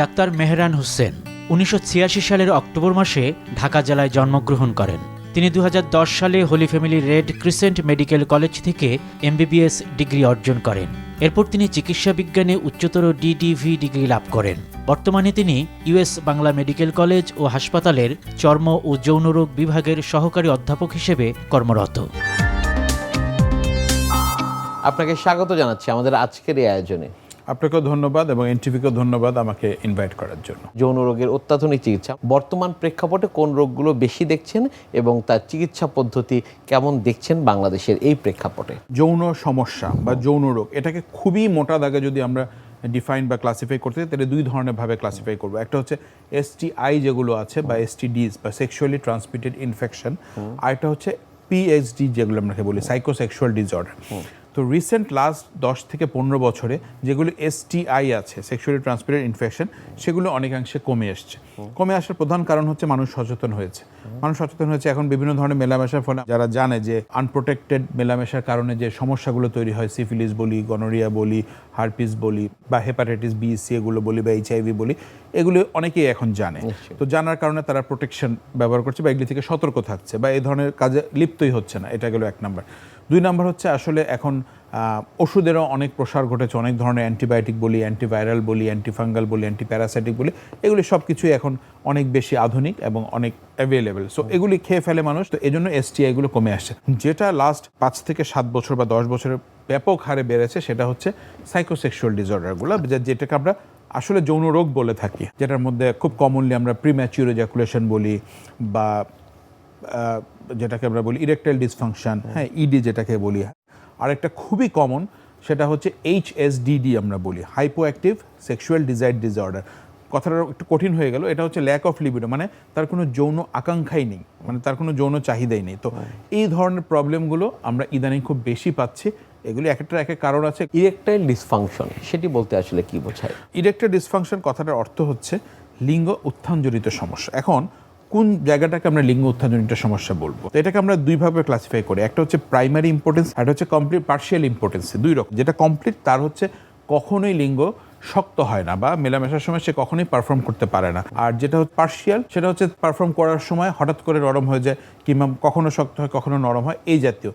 Doctor Mehran Hossain উনিশশো ছিয়াশি সালের অক্টোবর মাসে ঢাকা জেলায় জন্মগ্রহণ করেন। তিনি দু হাজার দশ সালে Holy Family Red Crescent medical college থেকে এমবিবিএস ডিগ্রি অর্জন করেন। এরপর তিনি চিকিৎসা বিজ্ঞানে উচ্চতর ডিডিভি ডিগ্রি লাভ করেন। বর্তমানে তিনি ইউএস বাংলা মেডিকেল কলেজ ও হাসপাতালের চর্ম ও যৌনরোগ বিভাগের সহকারী অধ্যাপক হিসেবে কর্মরত। আপনাকে স্বাগত জানাচ্ছি আমাদের আজকের এই আয়োজনে। আপনাকেও ধন্যবাদ এবং এনটিভিকেও ধন্যবাদ আমাকে ইনভাইট করার জন্য। যৌন রোগের অত্যাধুনিক চিকিৎসা। বর্তমান প্রেক্ষাপটে কোন রোগগুলো বেশি দেখছেন এবং তার চিকিৎসা পদ্ধতি কেমন দেখছেন বাংলাদেশের এই প্রেক্ষাপটে? যৌন সমস্যা বা যৌন রোগ এটাকে খুবই মোটা দাগে যদি আমরা ডিফাইন বা ক্লাসিফাই করতে চাই, তাহলে দুই ধরনের ভাবে ক্লাসিফাই করব। একটা হচ্ছে এসটিআই যেগুলো আছে বা এসটিডিজ বা সেক্সুয়ালি ট্রান্সমিটেড ইনফেকশন আর একটা হচ্ছে পিএইচডি যেগুলো আমরা বলি সাইকোসেক্সুয়াল ডিসঅর্ডার তো রিসেন্ট লাস্ট দশ থেকে পনেরো বছরে যেগুলো এসটিআই আছে সেক্সুয়ালি ট্রান্সমিটেড ইনফেকশন সেগুলো অনেকাংশে কমে আসছে কমে আসার প্রধান কারণ হচ্ছে মানুষ সচেতন হয়েছে। মানুষ সচেতন হয়েছে এখন বিভিন্ন ধরনের মেলামেশার ফলে যারা জানে যে আনপ্রোটেক্টেড মেলামেশার কারণে যে সমস্যাগুলো তৈরি হয় সিফিলিস বলি গনোরিয়া বলি হারপিস বলি বা হেপাটাইটিস বি সি এগুলো বলি বা এইচআইভি বলি এগুলো অনেকেই এখন জানে। তো জানার কারণে তারা প্রোটেকশন ব্যবহার করছে বা এগুলি থেকে সতর্ক থাকছে বা এই ধরনের কাজে লিপ্তই হচ্ছে না। এটা গেল এক নাম্বার। দুই নাম্বার হচ্ছে আসলে এখন ওষুধেরও অনেক প্রসার ঘটেছে, অনেক ধরনের অ্যান্টিবায়োটিক বলি, অ্যান্টিভাইরাল বলি, অ্যান্টিফাঙ্গাল বলি, অ্যান্টিপ্যারাসাইটিক বলি, এগুলি সব কিছুই এখন অনেক বেশি আধুনিক এবং অনেক অ্যাভেলেবেল সো এগুলি খেয়ে ফেলে মানুষ, তো এই জন্য এসটিআইগুলো কমে আসছে। যেটা লাস্ট পাঁচ থেকে সাত বছর বা দশ বছরের ব্যাপক হারে বেড়েছে, সেটা হচ্ছে সাইকোসেক্সুয়াল ডিসঅর্ডারগুলো যেটাকে আমরা আসলে যৌন রোগ বলে থাকি, যেটার মধ্যে খুব কমনলি আমরা প্রিম্যাচিউর এজাকুলেশন বলি বা যেটাকে আমরা বলি ইরেকটাইল ডিসফাংশন হ্যাঁ ইডি যেটাকে বলি। আরেকটা খুবই কমন সেটা হচ্ছে এইচএসডিডি আমরা বলি hypo active sexual desire disorder কথাটা একটু কঠিন হয়ে গেল এটা হচ্ছে ল্যাক অফ লিবিডো মানে তার কোনো যৌন আকাঙ্ক্ষাই নেই মানে তার কোনো যৌন চাহিদাই নেই। তো এই ধরনের প্রবলেমগুলো আমরা ইদানিং খুব বেশি পাচ্ছি এগুলি এক একটা এক এক কারণ আছে। ইরেকটাইল ডিসফাংশন সেটি বলতে আসলে কি বোঝায়? ইরেক্টার ডিসফাংশন কথাটার অর্থ হচ্ছে লিঙ্গ উত্থানজনিত সমস্যা। এখন কোন জায়গাটাকে আমরা লিঙ্গ উত্থানজনিত সমস্যা বলব? তো এটাকে আমরা দুইভাবে ক্লাসিফাই করি। একটা হচ্ছে প্রাইমারি ইম্পর্টেন্স একটা হচ্ছে কমপ্লিট পার্শিয়াল ইম্পর্টেন্স দুই রকম। যেটা কমপ্লিট তার হচ্ছে কখনোই লিঙ্গ শক্ত হয় না বা মেলামেশার সময় সে কখনোই পারফর্ম করতে পারে না। আর যেটা হচ্ছে পার্শিয়াল সেটা হচ্ছে পারফর্ম করার সময় হঠাৎ করে নরম হয়ে যায় কিংবা কখনো শক্ত হয় কখনো নরম হয় এই জাতীয়।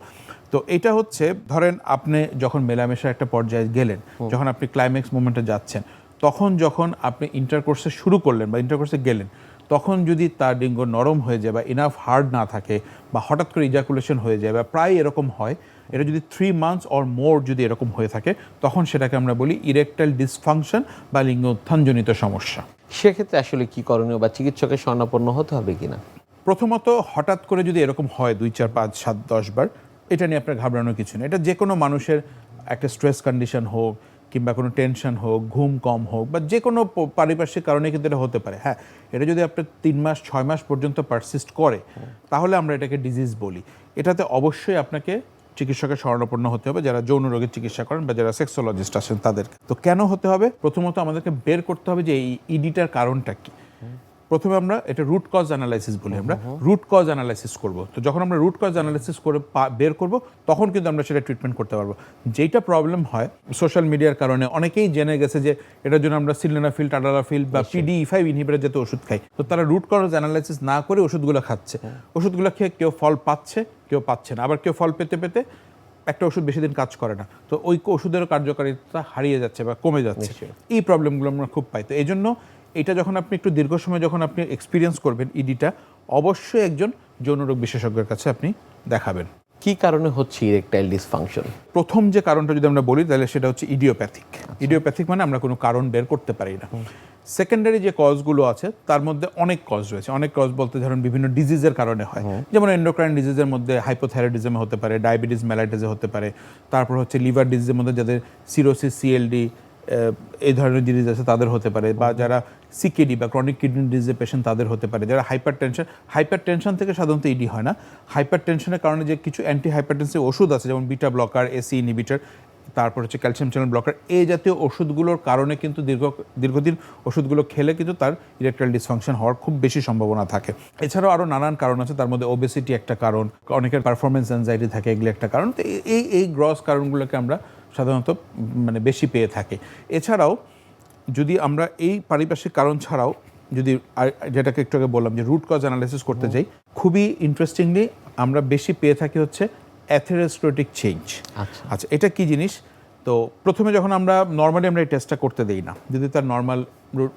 তো এটা হচ্ছে ধরেন আপনি যখন মেলামেশার একটা পর্যায়ে গেলেন যখন আপনি ক্লাইম্যাক্স মোমেন্টে যাচ্ছেন তখন যখন আপনি ইন্টারকোর্সে শুরু করলেন বা ইন্টারকোর্সে গেলেন তখন যদি তার লিঙ্গ নরম হয়ে যায় বা ইনাফ হার্ড না থাকে বা হঠাৎ করে ইজাকুলেশন হয়ে যায় বা প্রায় এরকম হয় এটা যদি থ্রি মান্থস অর মোর যদি এরকম হয়ে থাকে তখন সেটাকে আমরা বলি ইরেকটাইল ডিসফাংশন বা লিঙ্গ উত্থানজনিত সমস্যা। সেক্ষেত্রে আসলে কি করণীয় বা চিকিৎসকের স্বর্ণাপন্ন হতে হবে কিনা? প্রথমত হঠাৎ করে যদি এরকম হয় দুই চার পাঁচ সাত দশ বার এটা নিয়ে আপনার ঘাবড়ানোর কিছু নেই। এটা যে কোনো মানুষের একটা স্ট্রেস কন্ডিশন হোক কিংবা কোনো টেনশন হোক, ঘুম কম হোক বা যে কোনো পারিপার্শ্বিক কারণে কিন্তু এটা হতে পারে। হ্যাঁ এটা যদি আপনার তিন মাস, ছয় মাস পর্যন্ত পারসিস্ট করে, তাহলে আমরা এটাকে ডিজিজ বলি। এটাতে অবশ্যই আপনাকে চিকিৎসকের স্মরণাপন্ন হতে হবে, যারা যৌন রোগের চিকিৎসা করেন বা যারা সেক্সোলজিস্ট আছেন তাদেরকে। তো কেন হতে হবে? প্রথমত আমাদেরকে বের করতে হবে যে এই ইডিটার কারণটা কি। প্রথমে আমরা এটা রুট কজ অ্যানালাইসিস বলি আমরা। রুট কজ অ্যানালাইসিস করব। তো যখন আমরা রুট কজ অ্যানালাইসিস করে বের করব তখন কিন্তু আমরা সেটা ট্রিটমেন্ট করতে পারব। যেটা প্রবলেম হয় সোশ্যাল মিডিয়ার কারণে অনেকেই জেনে গেছে যে এটার জন্য আমরা সিলেনাফিল টাডালাফিল বা পিডি ফাইভ ইনহিবিটার যাতে ওষুধ খাই। তো তারা রুট কজ অ্যানালাইসিস না করে ওষুধগুলো খাচ্ছে। ওষুধগুলো খেয়ে কেউ ফল পাচ্ছে কেউ পাচ্ছে না। আবার কেউ ফল পেতে পেতে একটা ওষুধ বেশি দিন কাজ করে না। তো ওই ওষুধের কার্যকারিতা হারিয়ে যাচ্ছে বা কমে যাচ্ছে। এই প্রবলেমগুলো আমরা খুব পাই। তো এই জন্য এটা যখন আপনি একটু দীর্ঘ সময় যখন আপনি এক্সপিরিয়েন্স করবেন ইডিটা অবশ্যই একজন যৌনরোগ বিশেষজ্ঞের কাছে আপনি দেখাবেন। কি কারণে হচ্ছে ইরেকটাইল ডিসফাংশন প্রথম যে কারণটা যদি আমরা বলি তাহলে সেটা হচ্ছে ইডিওপ্যাথিক ইডিওপ্যাথিক মানে আমরা কোনো কারণ বের করতে পারি না। সেকেন্ডারি যে কজগুলো আছে তার মধ্যে অনেক কজ রয়েছে। অনেক কজ বলতে ধরুন বিভিন্ন ডিজিজের কারণে হয়। যেমন এন্ডোক্রাইন ডিজিজের মধ্যে হাইপোথাইরয়েডিজমে হতে পারে ডায়াবেটিস মেলাইটিসে হতে পারে তারপর হচ্ছে লিভার ডিজিজের মধ্যে যাদের সিরোসিস সিএলডি এই ধরনের ডিজিজ আছে, তাদের হতে পারে। বা যারা সিকেডি বা ক্রনিক কিডনি ডিজিজের পেশেন্ট তাদের হতে পারে। যারা হাইপার টেনশন হাইপার টেনশন থেকে সাধারণত ইডি হয় না। হাইপার টেনশনের কারণে যে কিছু অ্যান্টি হাইপারটেনসিভ ওষুধ আছে, যেমন বিটা ব্লকার এসি ইনহিবিটার তারপর হচ্ছে ক্যালসিয়াম চ্যানেল ব্লকার এই জাতীয় ওষুধগুলোর কারণে কিন্তু দীর্ঘ, দীর্ঘদিন ওষুধগুলো খেলে কিন্তু তার ইলেকট্রাল ডিসফাংশন হওয়ার খুব বেশি সম্ভাবনা থাকে। এছাড়াও আরও নানান কারণ আছে, তার মধ্যে ওবেসিটি একটা কারণ, অনেকের পারফরমেন্স অ্যাংজাইটি থাকে, এগুলো একটা কারণ। তো এই এই গ্রস কারণগুলোকে আমরা সাধারণত মানে বেশি পেয়ে থাকে। এছাড়াও যদি আমরা এই পারিপার্শ্বিক কারণ ছাড়াও যদি যেটাকে একটু আগে বললাম যে রুট কজ অ্যানালাইসিস করতে যাই খুবই ইন্টারেস্টিংলি আমরা বেশি পেয়ে থাকি হচ্ছে অ্যাথেরোস্ক্লেরোটিক চেঞ্জ আচ্ছা। আচ্ছা এটা কি জিনিস? তো প্রথমে যখন আমরা নর্মালি আমরা এই টেস্টটা করতে দেই না। যদি তার নর্মাল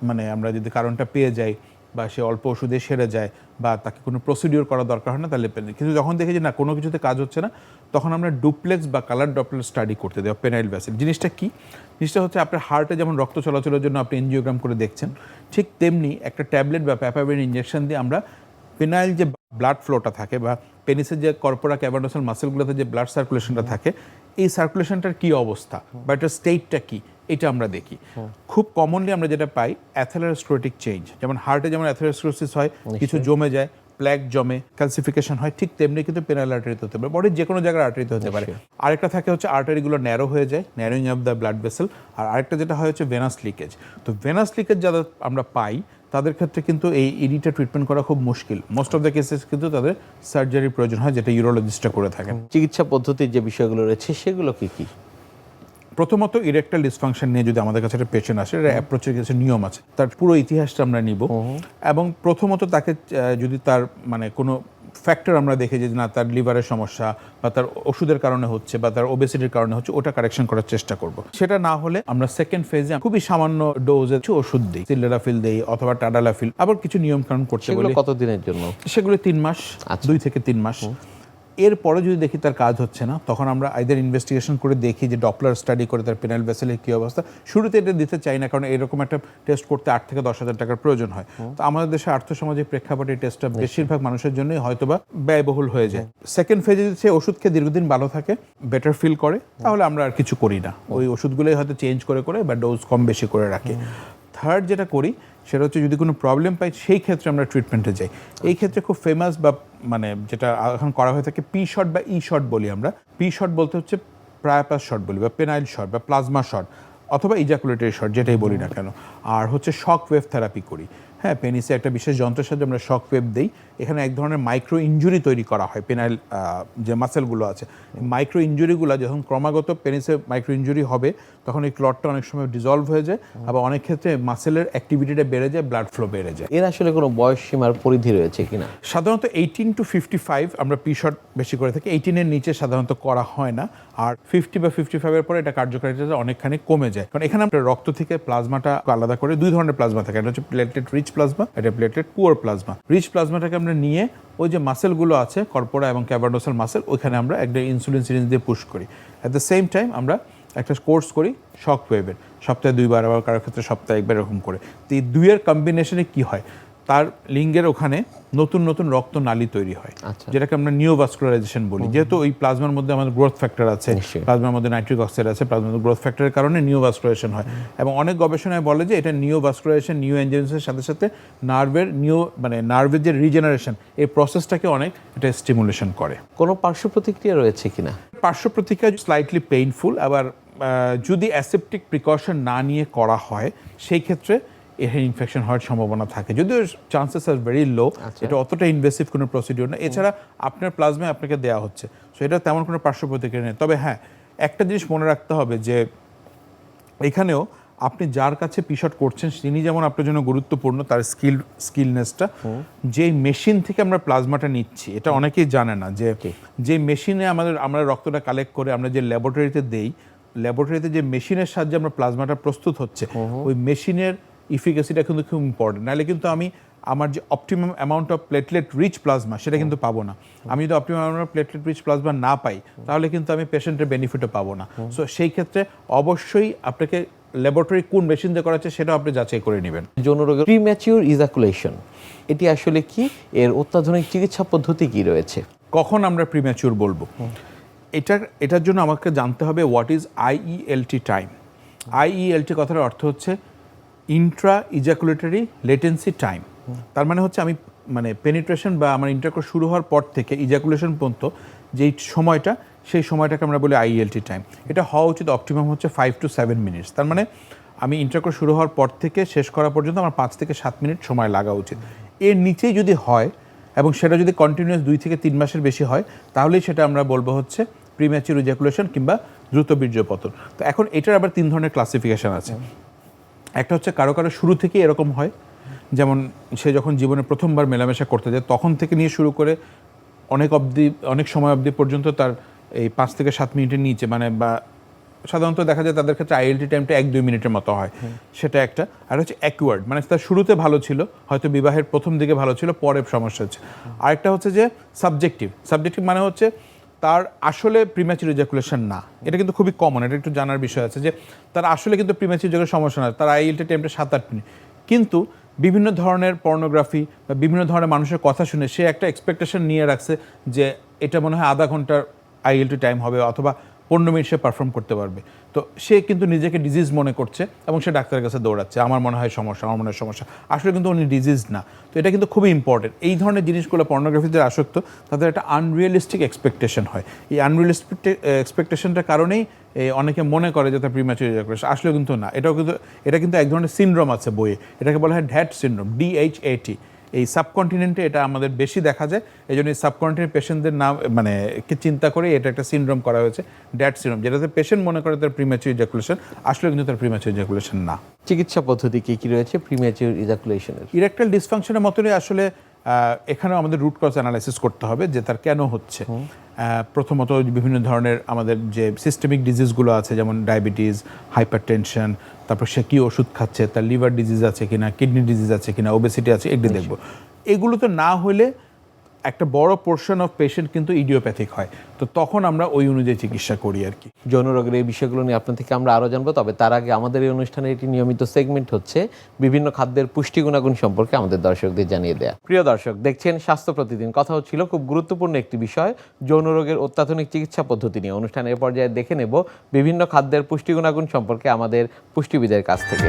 মানে আমরা যদি কারণটা পেয়ে যাই বা সে অল্প ওষুধে সেরে যায় বা তাকে কোনো প্রসিডিওর করা দরকার হয় না তাহলে পেন কিন্তু যখন দেখি যে না কোনো কিছুতে কাজ হচ্ছে না তখন আমরা ডুপ্লেক্স বা কালার ডপলার স্টাডি করতে দেওয়া পেনাইল ভ্যাসেল জিনিসটা কি? জিনিসটা হচ্ছে আপনার হার্টে যেমন রক্ত চলাচলের জন্য আপনি এনজিওগ্রাম করে দেখছেন ঠিক তেমনি একটা ট্যাবলেট বা প্যাপাবেন ইঞ্জেকশন দিয়ে আমরা পেনাইল যে ব্লাড ফ্লোটা থাকে বা পেনিসের যে কর্পোরা ক্যাভার্ডোসাল মাসেলগুলোতে যে ব্লাড সার্কুলেশনটা থাকে এই সার্কুলেশনটার কী অবস্থা? বা এটার স্টেটটা কি? এটা আমরা দেখি। খুব কমনলি আমরা যেটা পাই অ্যাথেলারোস্ক্লেরোটিক চেঞ্জ যেমন হার্টে যেমন অ্যাথেলারোস্ক্লেরোসিস হয় কিছু জমে যায় প্ল্যাক জমে ক্যালসিফিকেশন হয় ঠিক তেমনি কিন্তু পেনাল আর্টারিতে হতে পারে বডির যে কোনো জায়গায় আর্টারিতে হতে পারে। আরেকটা থাকে হচ্ছে আর্টারিগুলো ন্যারো হয়ে যায় narrowing of the blood vessel আর আরেকটা যেটা হয় হচ্ছে ভেনাস লিকেজ তো ভেনাস লিকেজ যারা আমরা পাই তাদের ক্ষেত্রে কিন্তু এই ইডিটা ট্রিটমেন্ট করা খুব মুশকিল। মোস্ট অফ দ্য কেসেস কিন্তু তাদের সার্জারির প্রয়োজন হয় যেটা ইউরোলজিস্টরা করে থাকেন। চিকিৎসা পদ্ধতির যে বিষয়গুলো রয়েছে সেগুলো কি কি? প্রথমত ইরেকটাল ডিসফাংশন নিয়ে যদি আমাদের কাছে একটা পেশেন্ট আসে এটা অ্যাপ্রোচের কিছু নিয়ম আছে। তার পুরো ইতিহাসটা আমরা নিব। এবং প্রথমত তাকে যদি তার মানে কোনো ফ্যাক্টর আমরা দেখে যে না তার লিভারের সমস্যা বা তার ওষুধের কারণে হচ্ছে বা তার ওবেসিটির কারণে হচ্ছে ওটা কারেকশন করার চেষ্টা করব। সেটা না হলে আমরা সেকেন্ড ফেজে খুবই সামান্য ডোজে কিছু ওষুধ দিই। সিলেরাফিল দেই অথবা টাডালাফিল আবার কিছু নিয়ম কারণ করতে বলি। কতদিনের জন্য? সেগুলো তিন মাস আচ্ছা। দুই থেকে তিন মাস। এরপরে যদি দেখি তার কাজ হচ্ছে না তখন আমরা আইদার ইনভেস্টিগেশন করে দেখি যে ডপলার স্টাডি করে তার পেনাল ভেসেলের কী অবস্থা। শুরুতে এটা দিতে চাই না কারণ এরকম একটা টেস্ট করতে আট থেকে দশ হাজার টাকার প্রয়োজন হয়। তো আমাদের দেশে আর্থসামাজিক প্রেক্ষাপটে এই টেস্টটা বেশিরভাগ মানুষের জন্যই হয়তোবা ব্যয়বহুল হয়ে যায়। সেকেন্ড ফেজে যদি সে ওষুধ খেয়ে দীর্ঘদিন ভালো থাকে বেটার ফিল করে তাহলে আমরা আর কিছু করি না। ওই ওষুধগুলোই হয়তো চেঞ্জ করে করে বা ডোজ কম বেশি করে রাখি। থার্ড যেটা করি সেটা হচ্ছে যদি কোনো প্রবলেম পাই, সেই ক্ষেত্রে আমরা ট্রিটমেন্টে যাই। এই ক্ষেত্রে খুব ফেমাস বা মানে যেটা এখন করা হয়ে থাকে পি শট বা ই শট বলি আমরা। পি শট বলতে হচ্ছে প্রায়াপাস শট বলি, বা পেনাইল শট বা প্লাজমা শট অথবা ইজাকুলেটরি শট যেটাই বলি না কেন। আর হচ্ছে শক ওয়েভ থেরাপি করি। হ্যাঁ পেনিসে একটা বিশেষ যন্ত্রের সাহায্যে আমরা শক ওয়েভ দিই। এখানে এক ধরনের মাইক্রো ইঞ্জুরি তৈরি করা হয় পেনাইল যে মাসেলগুলো আছে। মাইক্রো ইঞ্জুরিগুলো যখন ক্রমাগত পেনিসে মাইক্রো ইঞ্জুরি হবে তখন এই ক্লটটা অনেক সময় ডিজলভ হয়ে যায় আবার অনেক ক্ষেত্রে মাসেলের অ্যাক্টিভিটিটা বেড়ে যায় ব্লাড ফ্লো বেড়ে যায়। এর আসলে কোনো বয়স সীমার পরিধি রয়েছে কিনা? সাধারণত এইটিন টু ফিফটি ফাইভ আমরা পি শট বেশি করে থাকি এইটিনের নিচে সাধারণত করা হয় না আর ফিফটি বা ফিফটি ফাইভের পরে এটা কার্যকারিতা অনেকখানি কমে যায়। কারণ এখানে আমরা রক্ত থেকে প্লাজমাটা আলাদা করে দুই ধরনের প্লাজমা থাকে এটা হচ্ছে প্লেটলেট রিচ প্লাজমা এটা প্লেটলেট পুয়ার প্লাজমা রিচ প্লাজমাটাকে আমরা নিয়ে ওই যে মাসেলগুলো আছে কর্পোরা এবং ক্যাবারডোসাল মাসেল ওইখানে আমরা একটা ইনসুলিন সিরিঞ্জ দিয়ে পুশ করি। অ্যাট দ্য সেম টাইম আমরা একটা কোর্স করি শক ওয়েভের সপ্তাহে দুইবার, আবার কারোর ক্ষেত্রে সপ্তাহে একবার এরকম করে। তো এই দুইয়ের কম্বিনেশনে কী হয়? তার লিঙ্গের ওখানে নতুন নতুন রক্ত নালী তৈরি হয় আচ্ছা। যেটাকে আমরা নিওভাস্কুলারাইজেশন বলি। যেহেতু ওই প্লাজমার মধ্যে আমাদের গ্রোথ ফ্যাক্টর আছে। প্লাজমার মধ্যে নাইট্রিক অক্সাইড আছে প্লাজমার মধ্যে গ্রোথ ফ্যাক্টরের কারণে নিওভাস্কুলারেশন হয়। এবং অনেক গবেষণায় বলে যে এটা নিওভাস্কুলারেশন নিউ এনজেন্সের সাথে সাথে নার্ভের নিউ মানে নার্ভের যে রিজেনারেশন এই প্রসেসটাকে অনেক এটা স্টিমুলেশন করে। কোনো পার্শ্ব প্রতিক্রিয়া রয়েছে কিনা? পার্শ্ব প্রতিক্রিয়া স্লাইটলি পেইনফুল আবার যদি অ্যাসেপ্টিক প্রিকশন না নিয়ে করা হয় সেই ক্ষেত্রে এর ইনফেকশন হওয়ার সম্ভাবনা থাকে। যদিও চান্সেস আর ভেরি লো। এটা অতটা ইনভেসিভ কোনো প্রসিডিওর না। এছাড়া আপনার প্লাজমায় আপনাকে দেওয়া হচ্ছে সো এটা তেমন কোনো পার্শ্ব প্রতিক্রিয়া নেই। তবে হ্যাঁ একটা জিনিস মনে রাখতে হবে যে এখানেও আপনি যার কাছে পিশট করছেন তিনি যেমন আপনার জন্য গুরুত্বপূর্ণ তার স্কিল স্কিলনেসটা যে মেশিন থেকে আমরা প্লাজমাটা নিচ্ছি এটা অনেকেই জানে না যে যে মেশিনে আমাদের আমরা রক্তটা কালেক্ট করে আমরা যে ল্যাবরেটরিতে দেই ল্যাবরেটরিতে যে মেশিনের সাহায্যে আমরা প্লাজমাটা প্রস্তুত হচ্ছে ওই মেশিনের ইফিকাসিটা কিন্তু খুব ইম্পর্টেন্ট নাহলে কিন্তু আমি আমার যে optimum amount of platelet rich plasma সেটা কিন্তু পাবো না। আমি যদি optimum amount of platelet rich plasma না পাই তাহলে কিন্তু আমি পেশেন্টের বেনিফিটও পাবো না। সো সেই ক্ষেত্রে অবশ্যই আপনাকে ল্যাবরেটরি কোন মেশিন দিয়ে করাচ্ছে সেটাও আপনি যাচাই করে নেবেন। যৌন রোগের প্রিম্যাচিওর ইজাকুলেশন এটি আসলে কি? এর অত্যাধুনিক চিকিৎসা পদ্ধতি কি রয়েছে? কখন আমরা প্রিম্যাচুর বলব? এটার এটার জন্য আমাকে জানতে হবে what is IELT time IELT কথার অর্থ হচ্ছে ইন্ট্রা ইজাকুলেটরি লেটেন্সি টাইম তার মানে হচ্ছে আমি মানে পেনিট্রেশন বা আমার ইন্টারকোর্স শুরু হওয়ার পর থেকে ইজাকুলেশন পর্যন্ত যেই সময়টা, সেই সময়টাকে আমরা বলি আইএলটি টাইম এটা হওয়া উচিত অপটিমাম হচ্ছে ফাইভ টু সেভেন মিনিটস তার মানে আমি ইন্টারকোর্স শুরু হওয়ার পর থেকে শেষ করা পর্যন্ত আমার পাঁচ থেকে সাত মিনিট সময় লাগা উচিত। এর নিচেই যদি হয় এবং সেটা যদি কন্টিনিউয়াস দুই থেকে তিন মাসের বেশি হয়, তাহলেই সেটা আমরা বলব হচ্ছে প্রিম্যাচিউর ইজাকুলেশন কিংবা দ্রুত বীর্যপতন। তো এখন এটার আবার তিন ধরনের ক্লাসিফিকেশন আছে। একটা হচ্ছে কারও কারও শুরু থেকেই এরকম হয়। যেমন সে যখন জীবনে প্রথমবার মেলামেশা করতে যায় তখন থেকে নিয়ে শুরু করে অনেক অবধি অনেক সময় অবধি পর্যন্ত তার এই পাঁচ থেকে সাত মিনিটের নিচে মানে বা সাধারণত দেখা যায় তাদের ক্ষেত্রে আইএলটি টাইমটা এক দুই মিনিটের মতো হয়। সেটা একটা। আর হচ্ছে অ্যাকুয়ার্ড মানে তার শুরুতে ভালো ছিল হয়তো বিবাহের প্রথম দিকে ভালো ছিল পরে সমস্যা হচ্ছে। আরেকটা হচ্ছে যে সাবজেক্টিভ সাবজেক্টিভ মানে হচ্ছে তার আসলে প্রিম্যাচুর ইজাকুলেশন না। এটা কিন্তু খুবই কমন এটা একটু জানার বিষয় আছে যে তার আসলে কিন্তু প্রিম্যাচুর ইজাকুলেশন সমস্যা না, তার আইএলটি টাইমটা সাত আট মিনিট। কিন্তু বিভিন্ন ধরনের পর্নোগ্রাফি বা বিভিন্ন ধরনের মানুষের কথা শুনে সে একটা এক্সপেকটেশন নিয়ে রাখছে যে এটা মনে হয় আধা ঘণ্টার আইএলটি টাইম হবে অথবা পনেরো মিনিট সে পারফর্ম করতে পারবে। তো সে কিন্তু নিজেকে ডিজিজ মনে করছে এবং সে ডাক্তারের কাছে দৌড়াচ্ছে। আমার মনে হয় সমস্যা, আমার মনে হয় সমস্যা। আসলে কিন্তু উনি ডিজিজ না। তো এটা কিন্তু খুবই ইম্পর্টেন্ট এই ধরনের জিনিসগুলো পর্নোগ্রাফিতে আসক্ত, তাদের একটা আনরিয়েলিস্টিক এক্সপেকটেশন হয়। এই আনরিয়েলিস্টিক এক্সপেকটেশনটার কারণেই অনেকে মনে করে যে তার প্রিম্যাচুর ইজাকুলেশন আসলে কিন্তু না। এটাও কিন্তু, এটা কিন্তু এক ধরনের সিনড্রোম আছে বইয়ে। এটাকে বলা হয় ড্যাট সিনড্রোম ডিএইচএটি এই সাবকন্টিনেন্টে এটা আমাদের বেশি দেখা যায়। এই জন্য সাবকন্টিনেন্ট পেশেন্টদের নাম মানে কে চিন্তা করে এটা একটা সিনড্রোম করা হয়েছে ড্যাট সিনড্রোম যেটাতে পেশেন্ট মনে করে তার প্রিম্যাচুর ইজাকুলেশন আসলে কিন্তু তার প্রিম্যাচুর ইজাকুলেশন না। চিকিৎসা পদ্ধতি কী কী রয়েছে প্রিম্যাচিউর ইজাকুলেশনের ইরেকটাল ডিসফাংশনের মতনই আসলে এখানেও আমাদের রুট কজ অ্যানালাইসিস করতে হবে যে তার কেন হচ্ছে। প্রথমত বিভিন্ন ধরনের আমাদের যে সিস্টেমিক ডিজিজগুলো আছে যেমন ডায়াবেটিস হাইপার টেনশন তারপর সে কী ওষুধ খাচ্ছে তার লিভার ডিজিজ আছে কিনা কিডনি ডিজিজ আছে কিনা ওবেসিটি আছে এগুলি দেখব। এগুলো তো না হলে একটা বড় পোর্শন অফ পেশেন্ট কিন্তু ইডিওপ্যাথিক হয়। তো তখন আমরা ওই অনুযায়ী চিকিৎসা করি আর কি। যৌন রোগের এই বিষয়গুলো নিয়ে আপনার থেকে আমরা আরও জানব, তবে তার আগে আমাদের এই অনুষ্ঠানে একটি নিয়মিত সেগমেন্ট হচ্ছে বিভিন্ন খাদ্যের পুষ্টি গুণাগুণ সম্পর্কে আমাদের দর্শকদের জানিয়ে দেয়া। প্রিয় দর্শক, দেখছেন স্বাস্থ্য প্রতিদিন কথা হচ্ছিল খুব গুরুত্বপূর্ণ একটি বিষয়, যৌন রোগের অত্যাধুনিক চিকিৎসা পদ্ধতি নিয়ে। অনুষ্ঠানের পর্যায়ে দেখে নেব বিভিন্ন খাদ্যের পুষ্টি গুণাগুণ সম্পর্কে আমাদের পুষ্টিবিদের কাছ থেকে।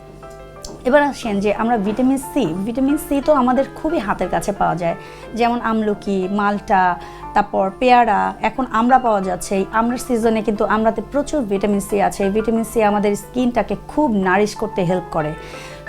এবার আসেন যে আমরা ভিটামিন সি ভিটামিন সি তো আমাদের খুবই হাতের কাছে পাওয়া যায়। যেমন আমলকি, মালটা, তারপর পেয়ারা, এখন আমরা পাওয়া যাচ্ছে। এই আমরার সিজনে কিন্তু আমরাতে প্রচুর ভিটামিন সি আছে। এই ভিটামিন সি আমাদের স্কিনটাকে খুব নারিশ করতে হেল্প করে।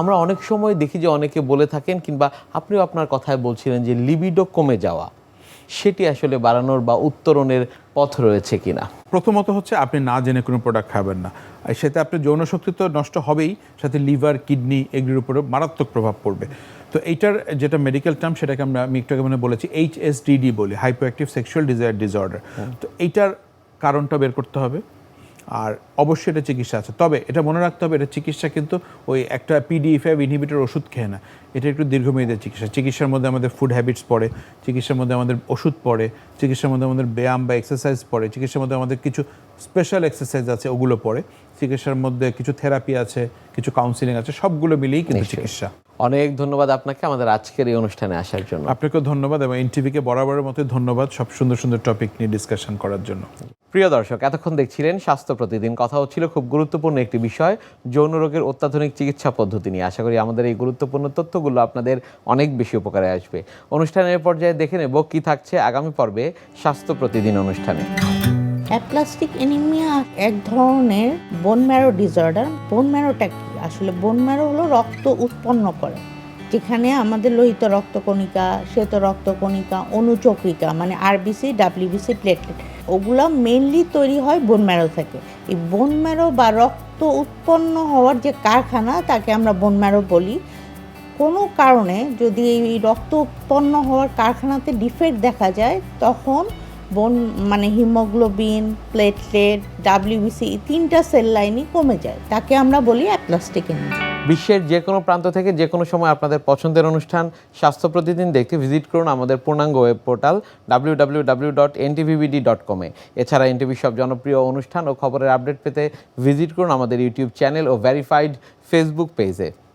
আমরা অনেক সময় দেখি যে অনেকে বলে থাকেন কিংবা আপনিও আপনার কথায় বলছিলেন যে লিবিডো কমে যাওয়া সেটি আসলে বাড়ানোর বা উত্তরণের পথ রয়েছে কিনা? প্রথমত হচ্ছে আপনি না জেনে কোনো প্রোডাক্ট খাবেন না। আর সেতে আপনার যৌন শক্তি তো নষ্ট হবেই সাথে লিভার কিডনি এগুলির উপরে মারাত্মক প্রভাব পড়বে। তো এইটার যেটা মেডিকেল টার্ম সেটাকে আমরা আমি একটু মানে বলেছি এইচ এস ডিডি বলি hypo active sexual desire disorder তো এইটার কারণটা বের করতে হবে। আর অবশ্যই এটা চিকিৎসা আছে। তবে এটা মনে রাখতে হবে, এটা চিকিৎসা কিন্তু ওই একটা পিডিএফ ইনহিবিটর ওষুধ খেয়ে না। এটা একটু দীর্ঘমেয়াদী চিকিৎসা। চিকিৎসার মধ্যে আমাদের ফুড হ্যাবিটস পড়ে, চিকিৎসার মধ্যে আমাদের ওষুধ পড়ে, চিকিৎসার মধ্যে আমাদের ব্যায়াম বা এক্সারসাইজ পড়ে, চিকিৎসার মধ্যে আমাদের কিছু স্পেশাল এক্সারসাইজ আছে, ওগুলো পড়ে। চিকিৎসার মধ্যে কিছু থেরাপি আছে কিছু কাউন্সিলিং আছে সবগুলো মিলেই কিন্তু চিকিৎসা। অনেক ধন্যবাদ আপনাকে আমাদের আজকের এই অনুষ্ঠানে আসার জন্য। আপনাকেও ধন্যবাদ এবং এনটিভিকে বরাবরের মতো ধন্যবাদ সব সুন্দর সুন্দর টপিক নিয়ে ডিসকাশন করার জন্য। প্রিয় দর্শক এতক্ষণ দেখছিলেন স্বাস্থ্য প্রতিদিন কথা হচ্ছিল খুব গুরুত্বপূর্ণ একটি বিষয় যৌন রোগের অত্যাধুনিক চিকিৎসা পদ্ধতি নিয়ে। আশা করি আমাদের এই গুরুত্বপূর্ণ তথ্যগুলো আপনাদের অনেক বেশি উপকারে আসবে। অনুষ্ঠানের পর্যায়ে দেখে নেব কি থাকছে আগামী পর্বে স্বাস্থ্য প্রতিদিন অনুষ্ঠানে। অ্যাপ্লাস্টিক এনিমিয়া এক ধরনের বোন ম্যারো ডিসঅর্ডার বোন ম্যারোটা কি? আসলে বোন ম্যারো হলো রক্ত উৎপন্ন করে, যেখানে আমাদের লোহিত রক্তকণিকা, শ্বেত রক্তকণিকা, অনুচক্রিকা মানে আরবিসি ডাব্লিউবিসি প্লেটলেট ওগুলো মেনলি তৈরি হয় বোন ম্যারো থেকে। এই বোন ম্যারো বা রক্ত উৎপন্ন হওয়ার যে কারখানা, তাকে আমরা বোন ম্যারো বলি। কোনো কারণে যদি এই রক্ত উৎপন্ন হওয়ার কারখানাতে ডিফেক্ট দেখা যায়, তখন বোন মানে হিমোগ্লোবিন প্লেটলেট ডাব্লিউবিসি এই তিনটা সেল লাইনই কমে যায়। তাকে আমরা বলি অ্যাপ্লাস্টিক বিশ্বের যে কোনো প্রান্ত থেকে যে কোনো সময় আপনাদের পছন্দের অনুষ্ঠান, স্বাস্থ্য প্রতিদিন দেখতে ভিজিট করুন আমাদের পূর্ণাঙ্গ web portal W dot dot কমে এছাড়া এনটিভির সব জনপ্রিয় অনুষ্ঠান ও খবরের আপডেট পেতে ভিজিট করুন আমাদের ইউটিউব চ্যানেল ও ভেরিফাইড ফেসবুক পেজে